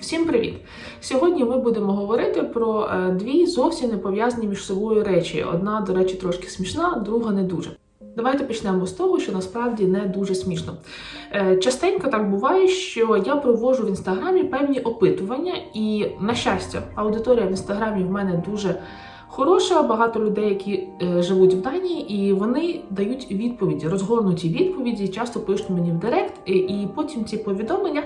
Всім привіт! Сьогодні ми будемо говорити про е, дві зовсім не пов'язані між собою речі. Одна, до речі, трошки смішна, друга не дуже. Давайте почнемо з того, що насправді не дуже смішно. Е, Частенько так буває, що я проводжу в інстаграмі певні опитування, і, на щастя, аудиторія в інстаграмі в мене дуже хороша, багато людей, які е, живуть в Данії, і вони дають відповіді, розгорнуті відповіді, часто пишуть мені в Директ, і, і потім ці повідомлення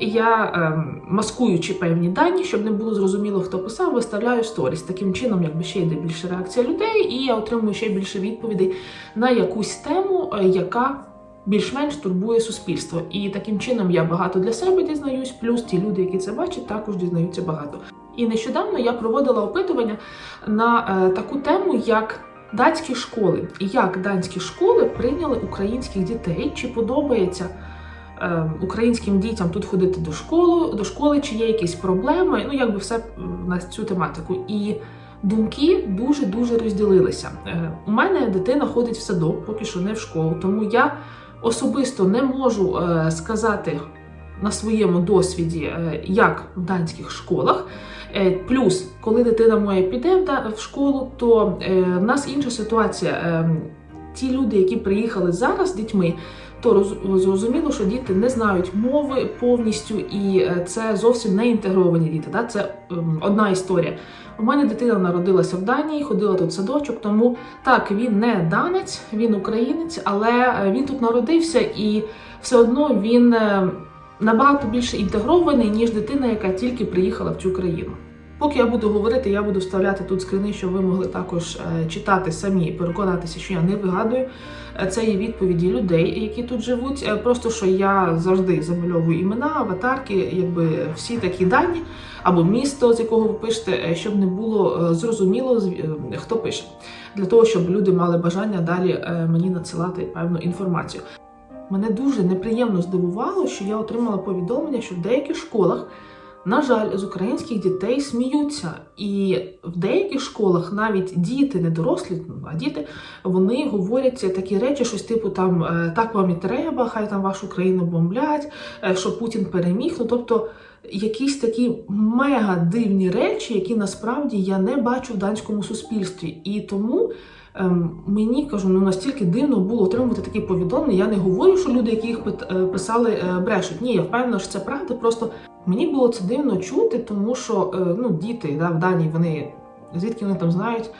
я ем, маскуючи певні дані, щоб не було зрозуміло, хто писав, виставляю сторіс. Таким чином, якби ще йде більше реакція людей, і я отримую ще більше відповідей на якусь тему, е, яка більш-менш турбує суспільство. І таким чином я багато для себе дізнаюсь, плюс ті люди, які це бачать, також дізнаються багато. І нещодавно я проводила опитування на е, таку тему, як датські школи, і як данські школи прийняли українських дітей, чи подобається е, українським дітям тут ходити до школи, до школи, чи є якісь проблеми. Ну, якби все на цю тематику. І думки дуже дуже розділилися. Е, у мене дитина ходить в садок, поки що не в школу, тому я особисто не можу сказати на своєму досвіді, як в данських школах. Е, Плюс, коли дитина моя піде в школу, то е, в нас інша ситуація. Е, ті люди, які приїхали зараз з дітьми, то роз- зрозуміло, що діти не знають мови повністю, і це зовсім не інтегровані діти. Да? Це ем, одна історія. У мене дитина народилася в Данії, ходила тут в садочок, тому так він не данець, він українець, але він тут народився і все одно він набагато більше інтегрований, ніж дитина, яка тільки приїхала в цю країну. Поки я буду говорити, я буду вставляти тут скрини, щоб ви могли також е, читати самі і переконатися, що я не вигадую. Е, Це є відповіді людей, які тут живуть. Е, Просто що я завжди замальовую імена, аватарки, якби всі такі дані, або місто, з якого ви пишете, щоб не було зрозуміло, хто пише, для того, щоб люди мали бажання далі мені надсилати певну інформацію. Мене дуже неприємно здивувало, що я отримала повідомлення, що в деяких школах, на жаль, з українських дітей сміються. І в деяких школах навіть діти, не дорослі, ну, а діти, вони говорять такі речі, щось типу там е, так вам і треба, хай там вашу країну бомблять, е, що Путін переміг. Ну тобто якісь такі мега дивні речі, які насправді я не бачу в данському суспільстві. І тому. Ем, Мені кажу, ну настільки дивно було отримувати такі повідомлення. Я не говорю, що люди, які їх е, писали, е, брешуть. Ні, я впевнена, що це правда. Просто мені було це дивно чути, тому що е, ну, діти да, в Данії вони. Звідки вони там знають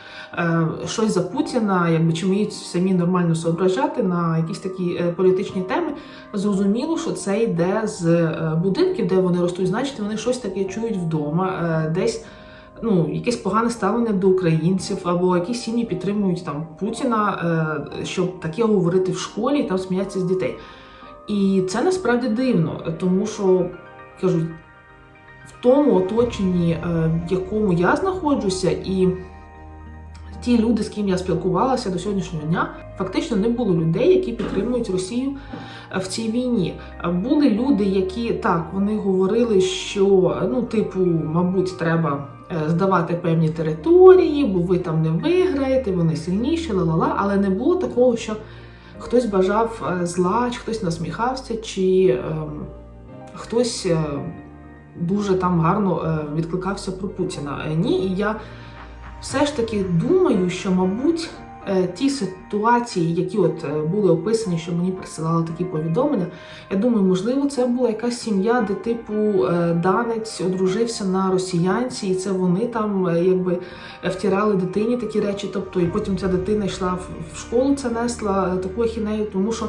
щось за Путіна, якби чи вміють самі нормально соображати на якісь такі політичні теми. Зрозуміло, що це йде з будинків, де вони ростуть. Значить, вони щось таке чують вдома, десь ну, якесь погане ставлення до українців, або якісь сім'ї підтримують там Путіна, е, щоб таке говорити в школі, і там сміятися з дітей. І це насправді дивно, тому що кажу, в тому оточенні, е, в якому я знаходжуся, і ті люди, з ким я спілкувалася до сьогоднішнього дня, фактично не було людей, які підтримують Росію е, в цій війні. Е, Були люди, які так вони говорили, що ну, типу, мабуть, треба здавати певні території, бо ви там не виграєте, вони сильніші, ла-ла-ла, але не було такого, що хтось бажав е, зла, чи хтось насміхався, чи ем, хтось е, дуже там гарно е, відкликався про Путіна. Е, Ні, і я все ж таки думаю, що, мабуть, е, ті ситуації, які от е, були описані, що мені присилали такі повідомлення, я думаю, можливо, це була якась сім'я, де типу е, данець одружився на росіянці, і це вони там е, якби втирали дитині такі речі. Тобто, і потім ця дитина йшла в- школу, це несла е, таку ахінею, тому що.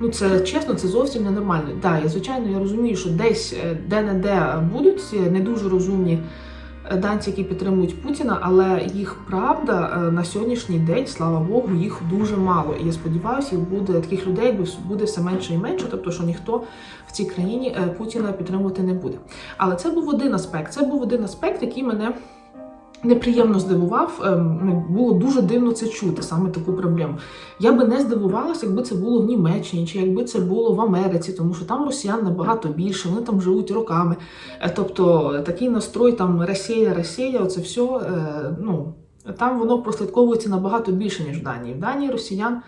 Ну, це чесно, це зовсім ненормально. Так, я звичайно я розумію, що десь е, де-не-де будуть е, не дуже розумні е, данці, які підтримують Путіна, але їх правда е, на сьогоднішній день, слава Богу, їх дуже мало. І я сподіваюся, їх буде таких людей буде все менше і менше, тобто, що ніхто в цій країні е, Путіна підтримувати не буде. Але це був один аспект. Це був один аспект, який мене. Неприємно здивував, ем, ну, було дуже дивно це чути, саме таку проблему. Я би не здивувалася, якби це було в Німеччині, чи якби це було в Америці, тому що там росіян набагато більше, вони там живуть роками. Е, Тобто такий настрой, там Росія, Росія, оце все, е, ну там воно прослідковується набагато більше, ніж в Данії. В Данії росіян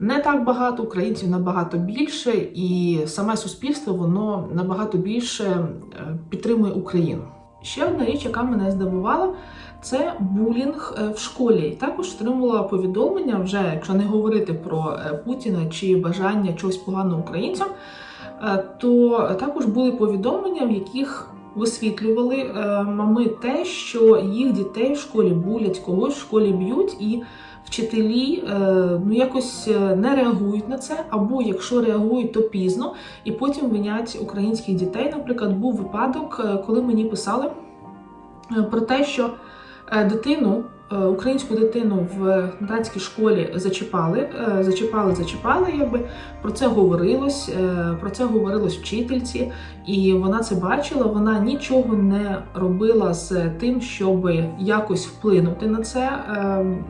не так багато, українців набагато більше, і саме суспільство воно набагато більше е, підтримує Україну. Ще одна річ, яка мене здивувала, це булінг е, в школі. І також отримала повідомлення, вже якщо не говорити про е, Путіна чи бажання чогось поганого українцям, е, то також були повідомлення, в яких висвітлювали мами те, що їх дітей в школі булять, когось в школі б'ють, і вчителі ну якось не реагують на це, або якщо реагують, то пізно, і потім винять українських дітей. Наприклад, був випадок, коли мені писали про те, що дитину. е, Українську дитину в датській школі зачіпали, е, зачіпали, зачіпали, якби про це говорилось, е, про це говорилось вчительці, і вона це бачила. Вона нічого не робила з тим, щоб якось вплинути на це, е,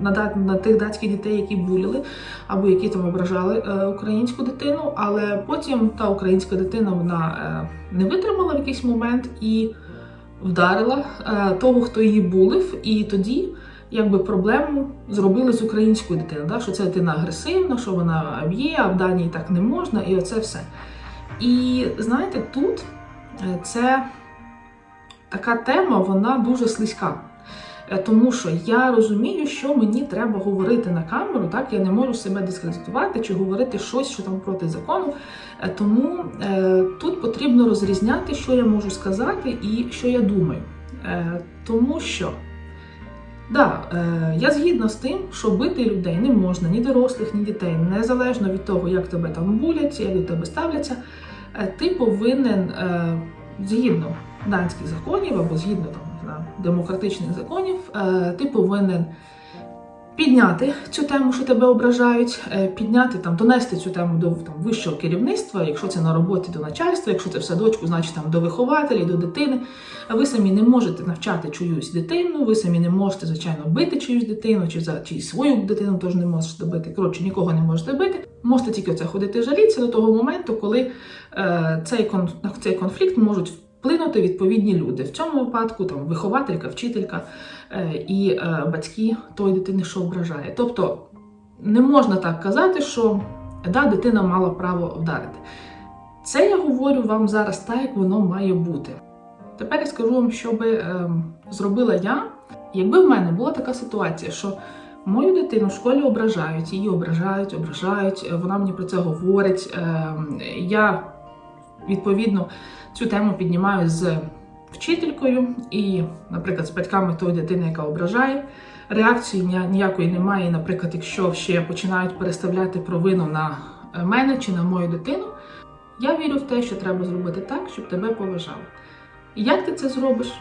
на, на тих датських дітей, які буляли або які там ображали е, українську дитину. Але потім та українська дитина вона е, не витримала в якийсь момент і вдарила е, того, хто її булив, і тоді. Якби проблему зробили з українською дитиною, да? що ця дитина агресивна, що вона б'є, а в Данії так не можна, і оце все. І знаєте, тут е, це така тема, вона дуже слизька. Е, Тому що я розумію, що мені треба говорити на камеру, так я не можу себе дискредитувати чи говорити щось, що там проти закону. Е, Тому е, тут потрібно розрізняти, що я можу сказати і що я думаю. Тому що Да, я згідна з тим, що бити людей не можна ні дорослих, ні дітей, незалежно від того, як тебе там булять, як до тебе ставляться. Ти повинен згідно данських законів або згідно там не знаю, демократичних законів, е, ти повинен підняти цю тему, що тебе ображають, е, підняти там, донести цю тему до там, вищого керівництва, якщо це на роботі до начальства, якщо це в садочку, значить там до вихователів, до дитини. Ви самі не можете навчати чиюсь дитину, ви самі не можете, звичайно, бити чиюсь дитину, чи за чи свою дитину теж не можете бити. Коротше, нікого не можете бити. Можете тільки оце ходити жалітися до того моменту, коли е, цей, кон, цей конфлікт можуть вплинути відповідні люди. В цьому випадку там вихователька, вчителька е, і е, батьки тої дитини, що ображає. Тобто не можна так казати, що да, дитина мала право вдарити. Це я говорю вам зараз так, як воно має бути. Тепер я скажу вам, що би ем, зробила я, якби в мене була така ситуація, що мою дитину в школі ображають, її ображають, ображають, е, вона мені про це говорить. ем, я відповідно цю тему піднімаю з вчителькою і, наприклад, з батьками тої дитини, яка ображає. Реакції ніякої немає. Наприклад, якщо ще починають переставляти провину на е, мене чи на мою дитину, я вірю в те, що треба зробити так, щоб тебе поважали. І як ти це зробиш?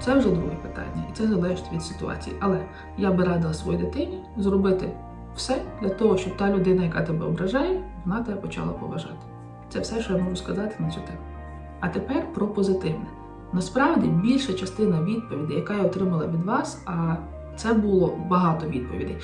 Це вже друге питання, і це залежить від ситуації. Але я би радила своїй дитині зробити все для того, щоб та людина, яка тебе ображає, вона тебе почала поважати. Це все, що я можу сказати на цю тему. А тепер про позитивне. Насправді більша частина відповідей, яка я отримала від вас, а це було багато відповідей.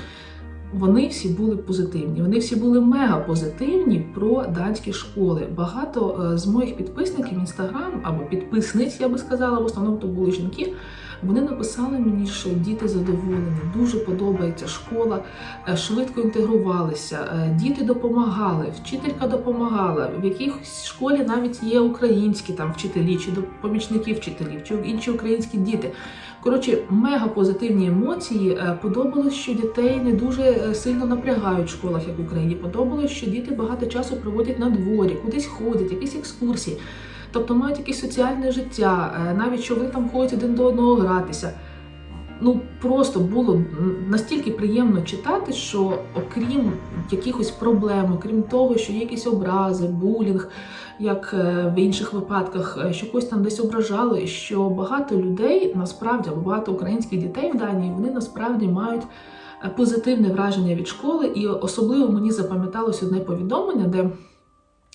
Вони всі були позитивні. Вони всі були мега позитивні про данські школи. Багато е, з моїх підписників інстаграм або підписниць, я би сказала, в основному то були жінки. Вони написали мені, що діти задоволені, дуже подобається школа, е, швидко інтегрувалися, е, діти допомагали, вчителька допомагала. В якійсь школі навіть є українські там вчителі, чи помічники вчителів, чи інші українські діти. Коротше, мега позитивні емоції. Е, Подобалось, що дітей не дуже сильно напрягають в школах, як в Україні. Подобалось, що діти багато часу проводять на дворі, кудись ходять, якісь екскурсії. Тобто мають якесь соціальне життя, е, навіть що вони там ходять один до одного гратися. Ну просто було настільки приємно читати, що окрім якихось проблем, окрім того, що є якісь образи, булінг, як е, в інших випадках, е, що когось там десь ображали, що багато людей насправді або багато українських дітей в Данії вони насправді мають позитивне враження від школи, і особливо мені запам'яталось одне повідомлення, де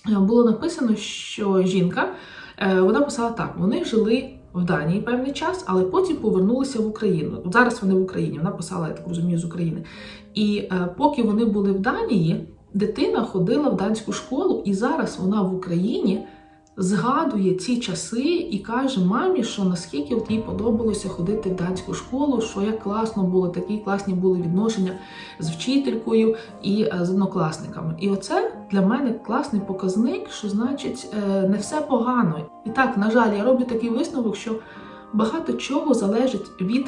було написано, що жінка е, вона писала так: вони жили в Данії певний час, але потім повернулися в Україну. Зараз вони в Україні. Вона писала, я так розумію, з України. І е, поки вони були в Данії, дитина ходила в данську школу, і зараз вона в Україні згадує ці часи і каже мамі, що наскільки от їй подобалося ходити в данську школу, що як класно було, такі класні були відношення з вчителькою і е, з однокласниками. І оце для мене класний показник, що значить е, не все погано. І так, на жаль, я роблю такий висновок, що багато чого залежить від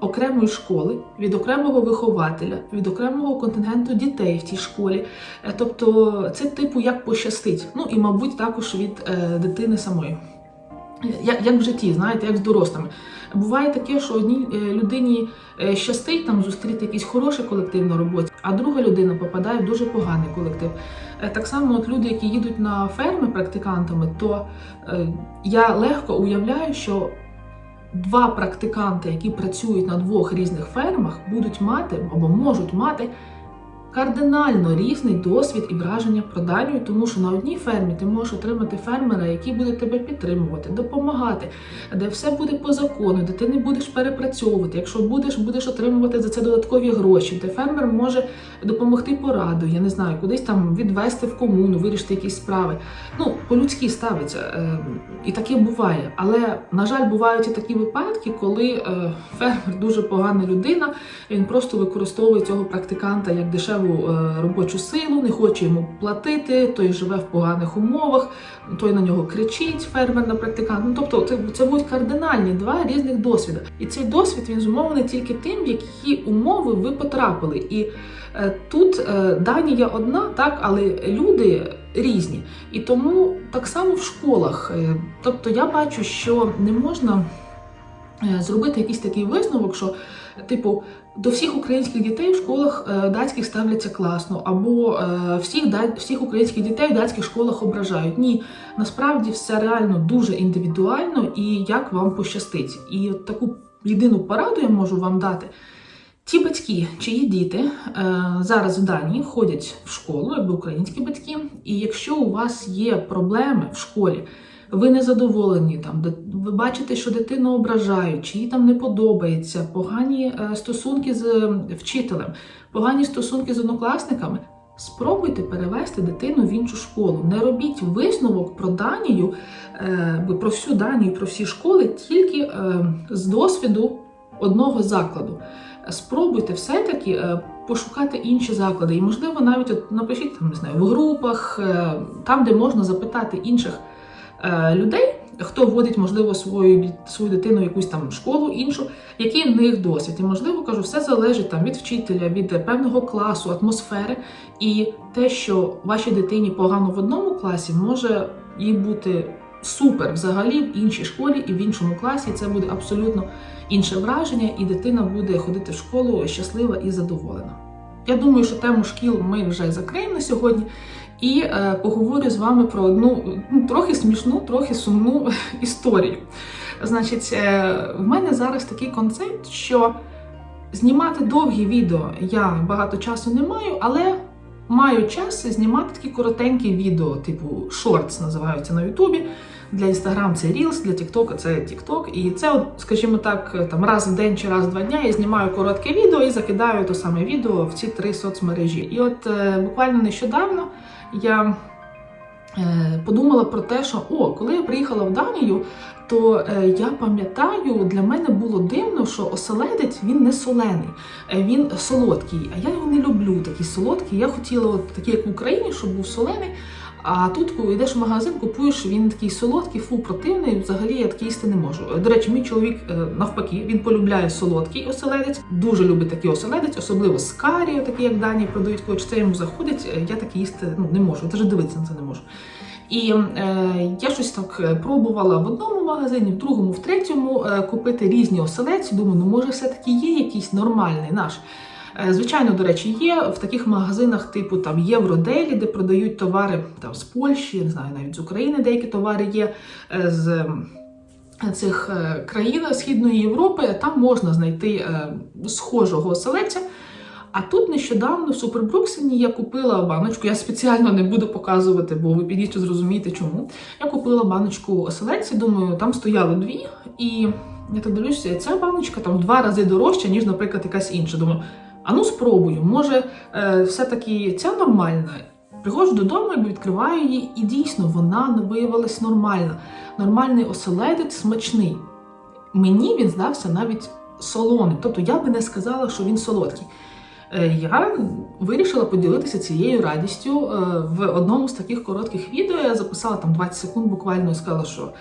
окремої школи, від окремого вихователя, від окремого контингенту дітей в тій школі. Е, Тобто це типу як пощастить. Ну і, мабуть, також від е, дитини самої. Як, як в житті, знаєте, як з дорослими. Буває таке, що одній е, людині е, щастить там зустріти якийсь хороший колектив на роботі, а друга людина попадає в дуже поганий колектив. Е, Так само, от люди, які їдуть на ферми практикантами, то я легко уявляю, що два практиканти, які працюють на двох різних фермах, будуть мати або можуть мати кардинально різний досвід і враження про Данію, тому що на одній фермі ти можеш отримати фермера, який буде тебе підтримувати, допомагати, де все буде по закону, де ти не будеш перепрацьовувати. Якщо будеш, будеш отримувати за це додаткові гроші, де фермер може допомогти порадою, я не знаю, кудись там відвести в комуну, вирішити якісь справи. Ну, по-людськи ставиться, е, і таке буває. Але, на жаль, бувають і такі випадки, коли е, фермер дуже погана людина, він просто використовує цього практиканта як дешеву е, робочу силу, не хоче йому платити, той живе в поганих умовах, той на нього кричить, фермер на практиканта. Ну, тобто, це, це будуть кардинальні два різних досвіди. І цей досвід він зумовлений тільки тим, в які умови ви потрапили. І е, тут е, Данія одна, так, але люди різні. І тому так само в школах. Е, тобто я бачу, що не можна е, зробити якийсь такий висновок, що, типу, до всіх українських дітей в школах е, датських ставляться класно, або е, всіх, всіх українських дітей в датських школах ображають. Ні, насправді все реально дуже індивідуально і як вам пощастить. І от таку єдину пораду я можу вам дати. Ті батьки, чиї діти е, зараз в Данії ходять в школу, якби українські батьки, і якщо у вас є проблеми в школі, ви не задоволені там, ви бачите, що дитину ображають, чи їй там не подобається, погані е, стосунки з вчителем, погані стосунки з однокласниками. Спробуйте перевести дитину в іншу школу. Не робіть висновок про Данію, е, про всю Данію, про всі школи тільки е, з досвіду одного закладу спробуйте все-таки пошукати інші заклади. І, можливо, навіть от напишіть там, не знаю, в групах, там, де можна запитати інших людей, хто вводить, можливо, свою, свою дитину якусь там школу іншу, який в них досвід. І, можливо, кажу, все залежить там від вчителя, від е, певного класу, атмосфери. І те, що вашій дитині погано в одному класі, може їй бути супер взагалі в іншій школі і в іншому класі. Це буде абсолютно інше враження, і дитина буде ходити в школу щаслива і задоволена. Я думаю, що тему шкіл ми вже закриємо на сьогодні. І е, поговорю з вами про одну ну, трохи смішну, трохи сумну історію. Значить, е, в мене зараз такий концепт, що знімати довгі відео я багато часу не маю, але маю час знімати такі коротенькі відео, типу шортс називаються на Ютубі. Для Instagram це Reels, для TikTok це TikTok. І це, скажімо так, там раз в день чи раз в два дня я знімаю коротке відео і закидаю то саме відео в ці три соцмережі. І от е, буквально нещодавно я е, подумала про те, що о, коли я приїхала в Данію, то е, я пам'ятаю, для мене було дивно, що оселедець він не солений, е, він солодкий. А я його не люблю, такі солодкі. Я хотіла, от такий, як в Україні, щоб був солений. А тут, коли йдеш в магазин, купуєш, він такий солодкий, фу, противний. Взагалі я такий їсти не можу. До речі, мій чоловік е, навпаки, він полюбляє солодкий оселедець, дуже любить такий оселедець, особливо з карі, такий як Дані продають, коли це йому заходить. е, Я такий їсти ну, не можу, навіть дивитися на це не можу. І е, я щось так е, пробувала в одному магазині, в другому, в третьому е, купити різні оселедці. Думаю, ну може все-таки є якийсь нормальний наш. Е, Звичайно, до речі, є в таких магазинах, типу там Євроделі, де продають товари там з Польщі, не знаю, навіть з України деякі товари є е, з ем, цих е, країн Східної Європи. Там можна знайти е, схожого оселедця. А тут нещодавно в Супербруксені я купила баночку. Я спеціально не буду показувати, бо ви підійдете зрозумієте чому. Я купила баночку оселедці, думаю, там стояло дві, і я так дивлюся, ця баночка там два рази дорожча, ніж, наприклад, якась інша. Думаю, а ну спробую, може, е, все-таки ця нормальна. Приходжу додому, якби відкриваю її, і дійсно вона виявилась нормальна. Нормальний оселедець смачний. Мені він здався навіть солоним. Тобто я би не сказала, що він солодкий. Е, Я вирішила поділитися цією радістю е, в одному з таких коротких відео. Я записала там 20 секунд буквально і сказала, що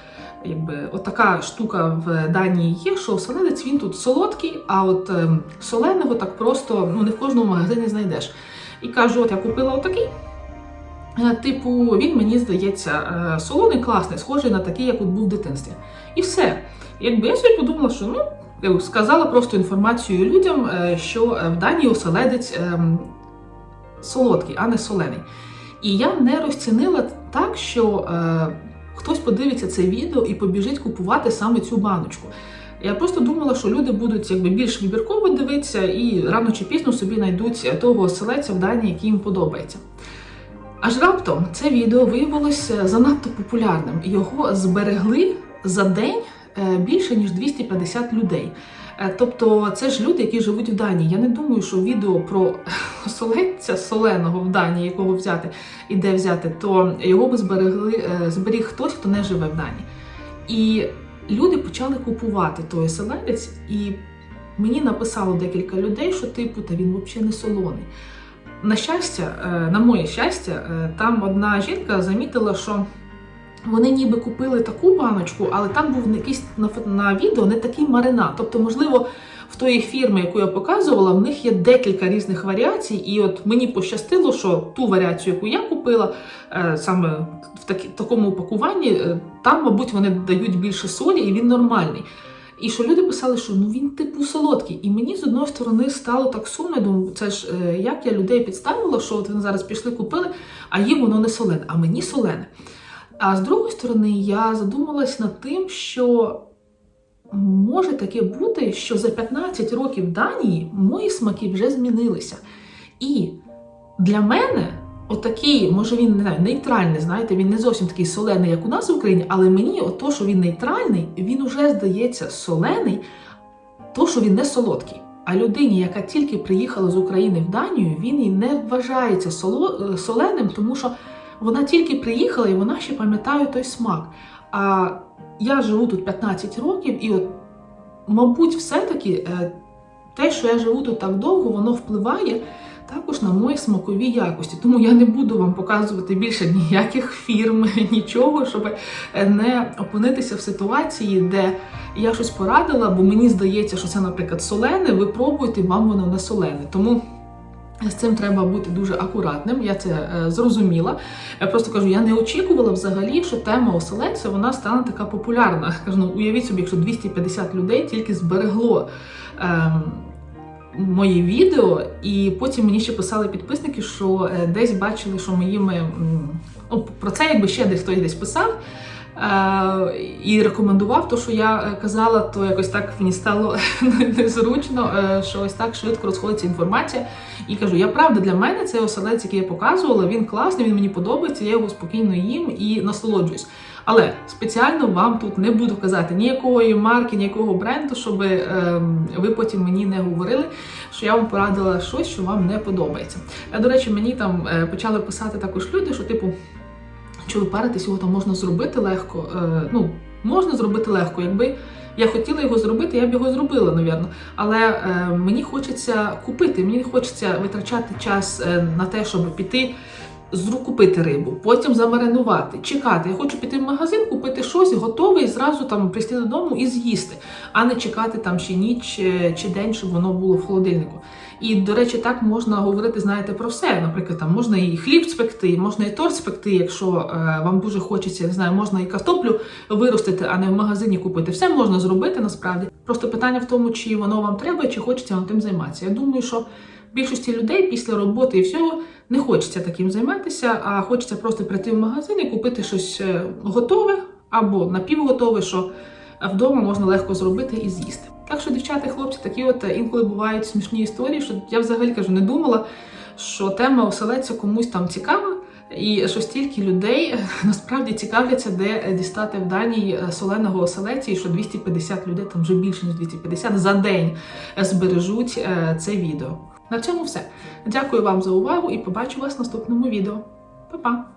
якби отака штука в Данії є, що оселедець він тут солодкий, а от ем, соленого так просто ну, не в кожному магазині знайдеш. І кажу, от я купила отакий. Е, Типу, він мені здається е, солоний, класний, схожий на такий, як от був в дитинстві. І все. Якби я собі подумала, що ну сказала просто інформацію людям, е, що в Данії оселедець ем, солодкий, а не солений. І я не розцінила так, що хтось подивиться це відео і побіжить купувати саме цю баночку. Я просто думала, що люди будуть якби більш вибірково дивитися і рано чи пізно собі знайдуть того оселеця в Данії, який їм подобається. Аж раптом це відео виявилося занадто популярним. Його зберегли за день е, більше ніж 250 людей. Е, Тобто, це ж люди, які живуть в Данії. Я не думаю, що відео про оселедця соленого в Данії, якого взяти і де взяти, то його би зберегли е, зберіг хтось, хто не живе в Данії. І люди почали купувати той оселедець, і мені написало декілька людей, що типу, та він взагалі не солоний. На щастя, е, на моє щастя, там одна жінка замітила, що вони ніби купили таку баночку, але там був якийсь на, на відео не такий маринад. Тобто, можливо, в тої фірми, яку я показувала, в них є декілька різних варіацій, і от мені пощастило, що ту варіацію, яку я купила, е, саме в такі, такому упакуванні, е, там, мабуть, вони дають більше солі, і він нормальний. І що люди писали, що ну він типу солодкий. І мені з одної сторони стало так сумно. Думаю, це ж е, як я людей підставила, що от вони зараз пішли, купили, а їм воно не солене, а мені солене. А з другої сторони, я задумалась над тим, що може таке бути, що за 15 років Данії мої смаки вже змінилися. І для мене отакий, може він не знаю, нейтральний, знаєте, він не зовсім такий солений, як у нас в Україні, але мені ото, що він нейтральний, він уже здається солений, то, що він не солодкий. А людині, яка тільки приїхала з України в Данію, він і не вважається соло- е, соленим, тому що вона тільки приїхала і вона ще пам'ятає той смак. А я живу тут 15 років, і от, мабуть, все-таки е, те, що я живу тут так довго, воно впливає також на мої смакові якості. Тому я не буду вам показувати більше ніяких фірм, нічого, щоб е, не опинитися в ситуації, де я щось порадила, бо мені здається, що це, наприклад, солене, ви пробуйте, вам воно не солене. Тому. З цим треба бути дуже акуратним, я це е, зрозуміла. Я просто кажу, я не очікувала взагалі, що тема оселедця вона стане така популярна. Кажу, ну уявіть собі, якщо 250 людей тільки зберегло ем, мої відео, і потім мені ще писали підписники, що е, десь бачили, що моїми ну, про це якби ще десь хтось десь писав. Е, і рекомендував то, що я е, казала, то якось так мені стало незручно, е, що ось так швидко розходиться інформація. І кажу, я правда для мене цей оселець, який я показувала, він класний, він мені подобається, я його спокійно їм і насолоджуюсь. Але спеціально вам тут не буду казати ніякої марки, ніякого бренду, щоб ем, ви потім мені не говорили, що я вам порадила щось, що вам не подобається. До речі, мені там почали писати також люди, що типу. Чи ви паритесь, його там можна зробити легко? Е, ну, можна зробити легко. Якби я хотіла його зробити, я б його зробила, навірно. Але е, мені хочеться купити, мені хочеться витрачати час е, на те, щоб піти купити рибу, потім замаринувати, чекати. Я хочу піти в магазин, купити щось готове і зразу там прийти додому і з'їсти, а не чекати там ще ніч е, чи день, щоб воно було в холодильнику. І, до речі, так можна говорити, знаєте, про все. Наприклад, там можна і хліб спекти, можна і торт спекти, якщо е, вам дуже хочеться, не знаю, можна і картоплю виростити, а не в магазині купити. Все можна зробити насправді. Просто питання в тому, чи воно вам треба, чи хочеться вам тим займатися. Я думаю, що більшості людей після роботи і всього не хочеться таким займатися, а хочеться просто прийти в магазин і купити щось е, готове або напівготове, що вдома можна легко зробити і з'їсти. Так що, дівчата, і хлопці, такі от е, інколи бувають смішні історії, що я взагалі кажу, не думала, що тема оселедця комусь там цікава. І що стільки людей е, насправді цікавляться, де е, дістати в Данії е, соленого оселедця, і що 250 людей, там вже більше ніж 250, за день збережуть це відео. На цьому все. Дякую вам за увагу і побачу вас в наступному відео. Па-па!